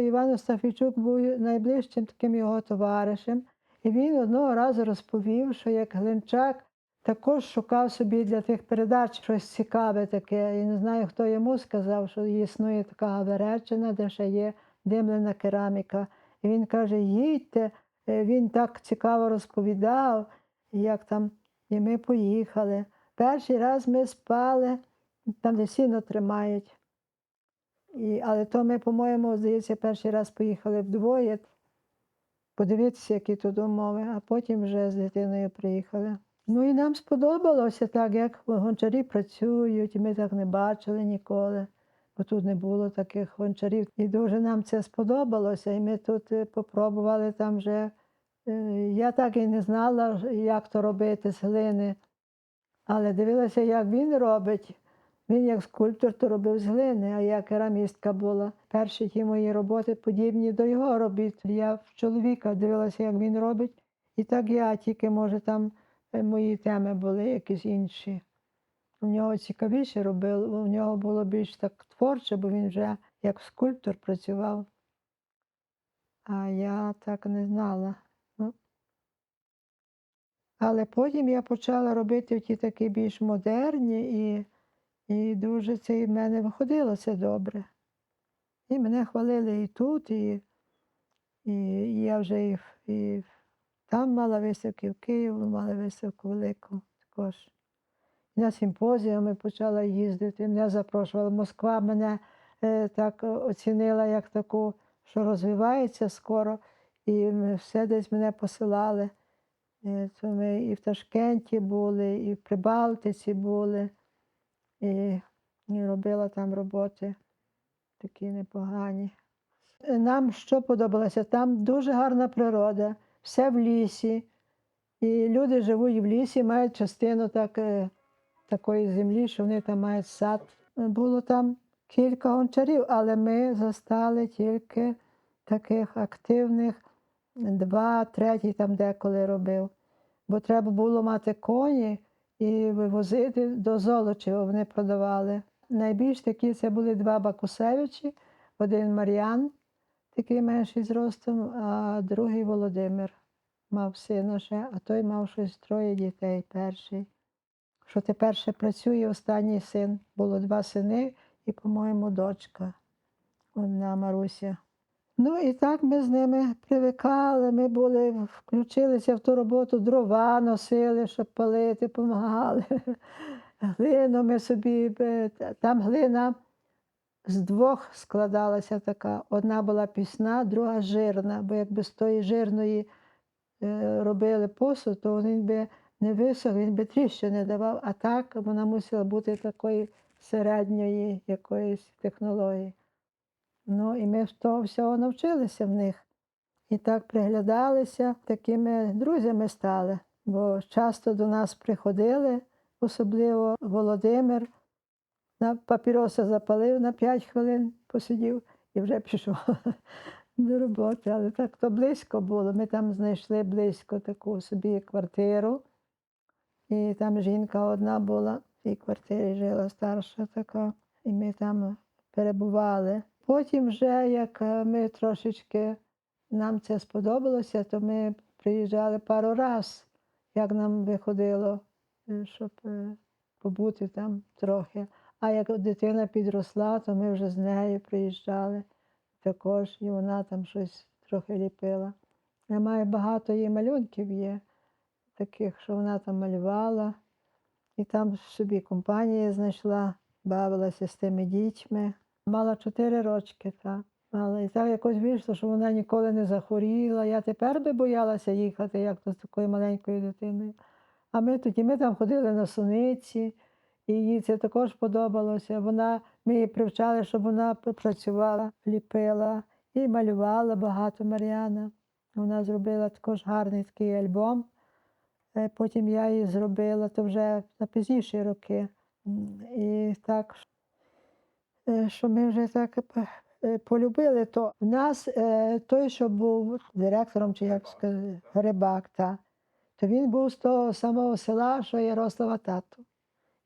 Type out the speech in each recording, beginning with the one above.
Іван Остафійчук був найближчим таким його товаришем, і він одного разу розповів, що як Глинчак також шукав собі для тих передач щось цікаве таке. І не знаю, хто йому сказав, що існує така Гаверечина, де ще є димлена кераміка. І він каже: їдьте, Е, він так цікаво розповідав, як там, і ми поїхали. Перший раз ми спали, там де сіно тримають. І, але то ми, по-моєму, здається, перший раз поїхали вдвоє, подивитися, які тут умови, а потім вже з дитиною приїхали. Ну і нам сподобалося так, як гончарі працюють, ми так не бачили ніколи, бо тут не було таких гончарів. І дуже нам це сподобалося. І ми тут е, попробували там вже. е, Я так і не знала, як то робити з глини, але дивилася, як він робить. Він як скульптор то робив з глини, а я керамістка була. Перші ті мої роботи подібні до його робіт. Я в чоловіка дивилася, як він робить, і так я, тільки, може, там е, мої теми були якісь інші. У нього цікавіше робив, у нього було більш так творче, бо він вже як скульптор працював. А я так не знала. Ну. Але потім я почала робити ті такі більш модерні і. І дуже це в мене виходило це добре. І мене хвалили і тут, і, і я вже і, і там мала виставки, в Києві мала виставку велику також. І на симпозіуми почала їздити. Мене запрошувала. Москва мене е, так оцінила як таку, що розвивається скоро, і все десь мене посилали. Е, То ми і в Ташкенті були, і в Прибалтиці були. І, робила там роботи такі непогані. Нам що подобалося? Там дуже гарна природа, все в лісі. І люди живуть в лісі, мають частину так, е, такої землі, що вони там мають сад. Було там кілька гончарів, але ми застали тільки таких активних, два, третій там деколи робив. Бо треба було мати коні і вивозити до Золочева, вони продавали. Найбільш такі це були два Бакусевичі, один Мар'ян, такий менший зростом, а другий Володимир мав сина ще, а той мав щось троє дітей перший. Що тепер ще працює останній син. Було два сини і, по-моєму, дочка, одна Маруся. Ну і так ми з ними привикали, ми були, включилися в ту роботу, дрова носили, щоб палити, допомагали. Глину ми собі, е, там глина з двох складалася така. Одна була пісна, друга жирна, бо якби з тої жирної е, робили посуд, то він би не висох, він би тріщини давав, а так вона мусила бути такої середньої якоїсь технології. Ну, і ми того всього навчилися в них. І так приглядалися, такими друзями стали. Бо часто до нас приходили, особливо Володимир, на папіроса запалив на 5 хвилин, посидів і вже пішов до роботи. Але так то близько було. Ми там знайшли близько таку собі квартиру. І там жінка одна була, в цій квартирі жила старша така, і ми там перебували. Потім, вже як е, ми трошечки нам це сподобалося, то ми приїжджали пару раз, як нам виходило, е, щоб е, побути там трохи. А як дитина підросла, то ми вже з нею приїжджали також, і вона там щось трохи ліпила. Я маю багато її малюнків є, таких, що вона там малювала, і там собі компанія знайшла, бавилася з тими дітьми. Мала чотири рочки, так. Але так якось вийшло, що вона ніколи не захворіла. Я тепер би боялася їхати, як то з такою маленькою дитиною. А ми тоді ми там ходили на суниці, і їй це також подобалося. Вона, ми її привчали, щоб вона працювала, ліпила і малювала багато Мар'яна. Вона зробила також гарний такий альбом. Е, Потім я її зробила, то вже на пізніші роки. І так, що ми вже так е, полюбили, то в нас е, той, що був директором, чи як сказати, Грибак, та, то він був з того самого села, що Ярослава тато.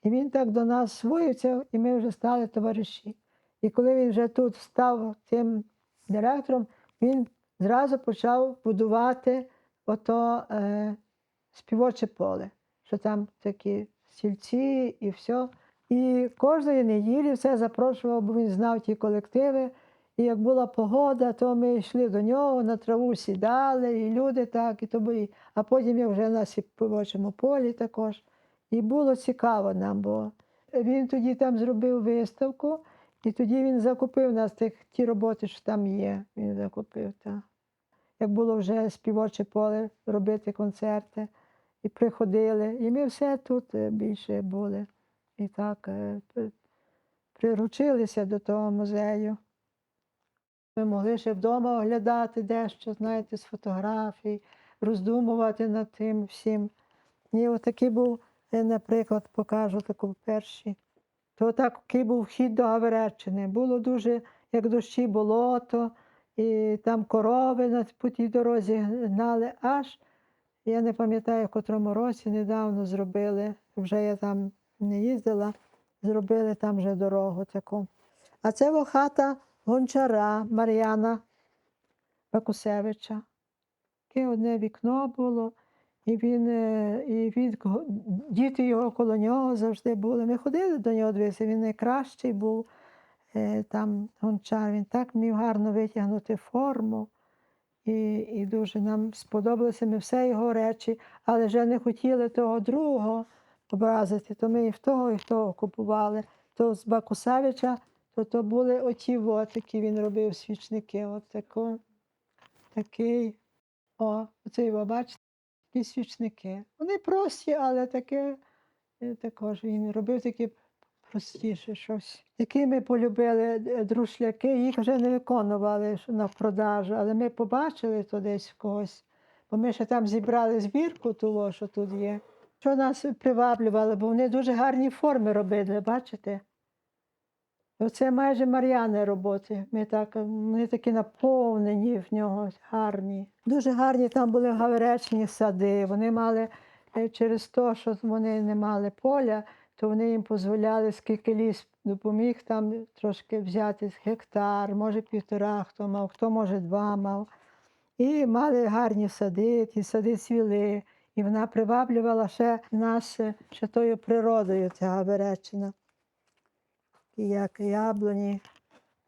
І він так до нас своївся, і ми вже стали товариші. І коли він вже тут став тим директором, він зразу почав будувати ото е, співоче поле, що там такі стільці і все. І кожної неділі все запрошував, бо він знав ті колективи. І як була погода, то ми йшли до нього, на траву сідали, і люди так, і то були. А потім я вже на співочому полі також. І було цікаво нам, бо він тоді там зробив виставку, і тоді він закупив нас тих, ті роботи, що там є. Він закупив. Так. Як було вже співоче поле робити концерти, і приходили. І ми все тут е, більше були. І так е, приручилися до того музею. Ми могли ще вдома оглядати дещо, знаєте, з фотографій, роздумувати над тим всім. І отакий був, наприклад, покажу таку перші. То такий був вхід до Гавереччини. Було дуже, як дощі, болото, і там корови на потій дорозі гнали аж. Я не пам'ятаю, в котрому році недавно зробили, вже я там не їздила, зробили там вже дорогу таку. А це во хата гончара Мар'яна Бакусевича. Таке одне вікно було, і він, е, і він, діти його коло нього завжди були. Ми ходили до нього дивитися, він найкращий був е, там гончар. Він так вмів гарно витягнути форму. І, і дуже нам сподобалися ми все його речі, але вже не хотіли того другого образити, то ми і в того, і в того купували. То з Бакусевича, то, то були оті от, які він робив свічники. От тако, такий. О, оце його, бачите, такі свічники. Вони прості, але таке е, також він робив такі простіше щось. Які ми полюбили е, друшляки, їх вже не виконували на продажу, але ми побачили то десь когось, бо ми ще там зібрали збірку того, що тут є. Що нас приваблювало, бо вони дуже гарні форми робили, бачите? Оце майже Мар'яни роботи. Ми так, вони такі наповнені в нього, гарні. Дуже гарні там були гаверечні сади. Вони мали е, через те, що вони не мали поля, то вони їм дозволяли, скільки ліс допоміг там трошки взяти гектар, може півтора, хто мав, хто може два мав. І мали гарні сади, ті сади цвіли. І вона приваблювала ще нас е, ще тою природою, ця Гавереччина. І як яблуні,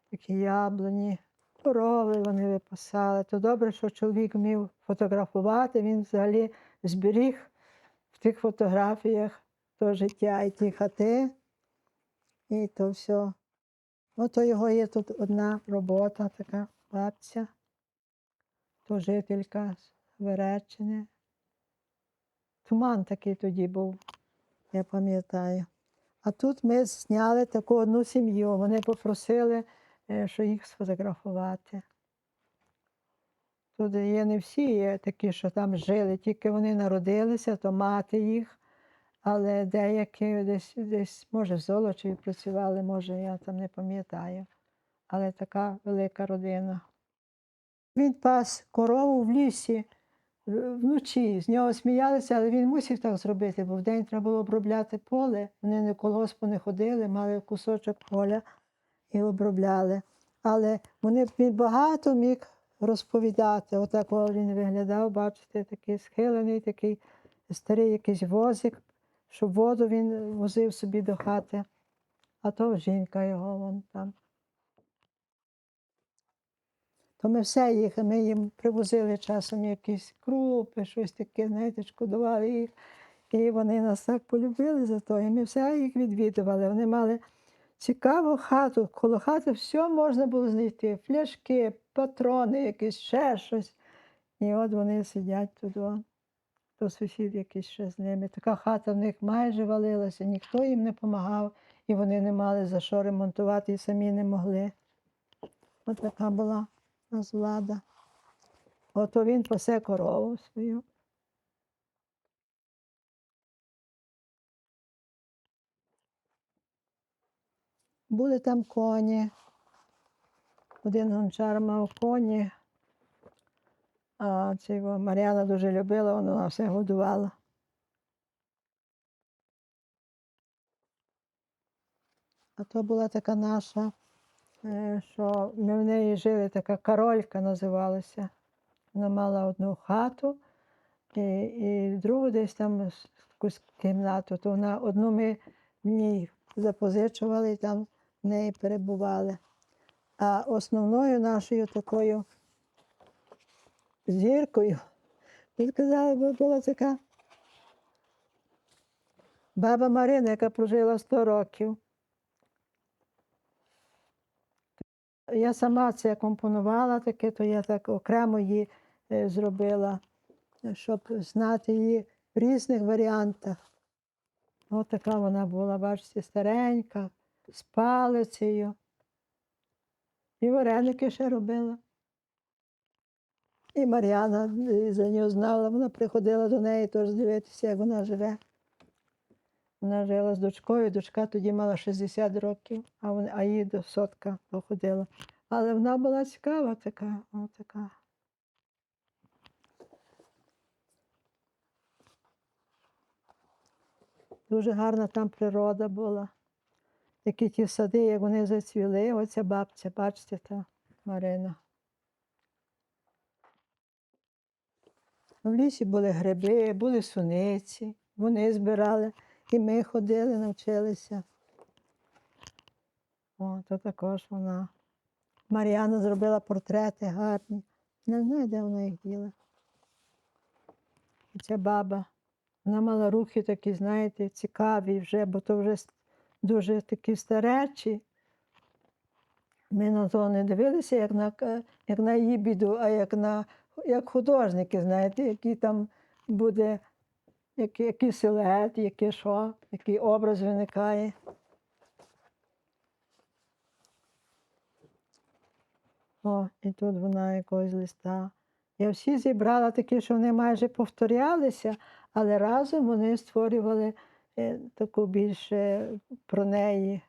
такі яблуні, корови вони випасали. То добре, що чоловік вмів фотографувати, він взагалі зберіг в тих фотографіях то життя і ті хати, і то все. Ото його є тут одна робота, така бабця, то жителька з Вереччини. Туман такий тоді був, я пам'ятаю. А тут ми зняли таку одну сім'ю. Вони попросили, е, що їх сфотографувати. Тут є не всі є такі, що там жили, тільки вони народилися, то мати їх, але деякі десь, десь може, в Золочеві працювали, може, я там не пам'ятаю. Але така велика родина. Він пас корову в лісі вночі. З нього сміялися, але він мусив так зробити, бо вдень треба було обробляти поле. Вони не колгоспу не ходили, мали кусочок поля і обробляли. Але вони багато міг розповідати. Отак о, він виглядав, бачите, такий схилений, такий старий якийсь возик, щоб воду він возив собі до хати. А то жінка його вон там. То ми все їх, ми їм привозили часом якісь крупи, щось таке, знаєте, шкодували їх. І вони нас так полюбили за то, і ми все їх відвідували. Вони мали цікаву хату, коло хати все можна було знайти. Фляшки, патрони, якісь ще щось. І от вони сидять тут. То сусід якийсь ще з ними. Така хата в них майже валилася, ніхто їм не допомагав, і вони не мали за що ремонтувати і самі не могли. От така була нас влада. Ото він пасе корову свою. Були там коні. Один гончар мав коні, а цього Мар'яна дуже любила, вона все годувала. А то була така наша що ми в неї жили, така Каролька називалася. Вона мала одну хату і, і другу десь там якусь кімнату, то вона одну ми в ній запозичували і там в неї перебували. А основною нашою такою зіркою, сказали, бо була така баба Марина, яка прожила 100 років. Я сама це компонувала таке, то я так окремо її е, зробила, щоб знати її в різних варіантах. Ось така вона була, бачите, старенька, з палицею. І вареники ще робила. І Мар'яна е, за нього знала, вона приходила до неї теж дивитися, як вона живе. Вона жила з дочкою, дочка тоді мала 60 років, а, вон, а їй до сотка походила. Але вона була цікава така, така. Дуже гарна там природа була. Такі ті сади, як вони зацвіли, оця бабця, бачите, та Марина. В лісі були гриби, були суниці, вони збирали, і ми ходили, навчилися. О, то також вона. Мар'яна зробила портрети гарні. Не знаю, де вона їх діла. І ця баба. Вона мала рухи такі, знаєте, цікаві вже, бо то вже дуже такі старечі. Ми на то не дивилися, як на, як на її біду, а як на як художники, знаєте, який там буде, який, який силует, яке що, який образ виникає. О, і тут вона якогось листа. Я всі зібрала такі, що вони майже повторялися, але разом вони створювали е, таку більше про неї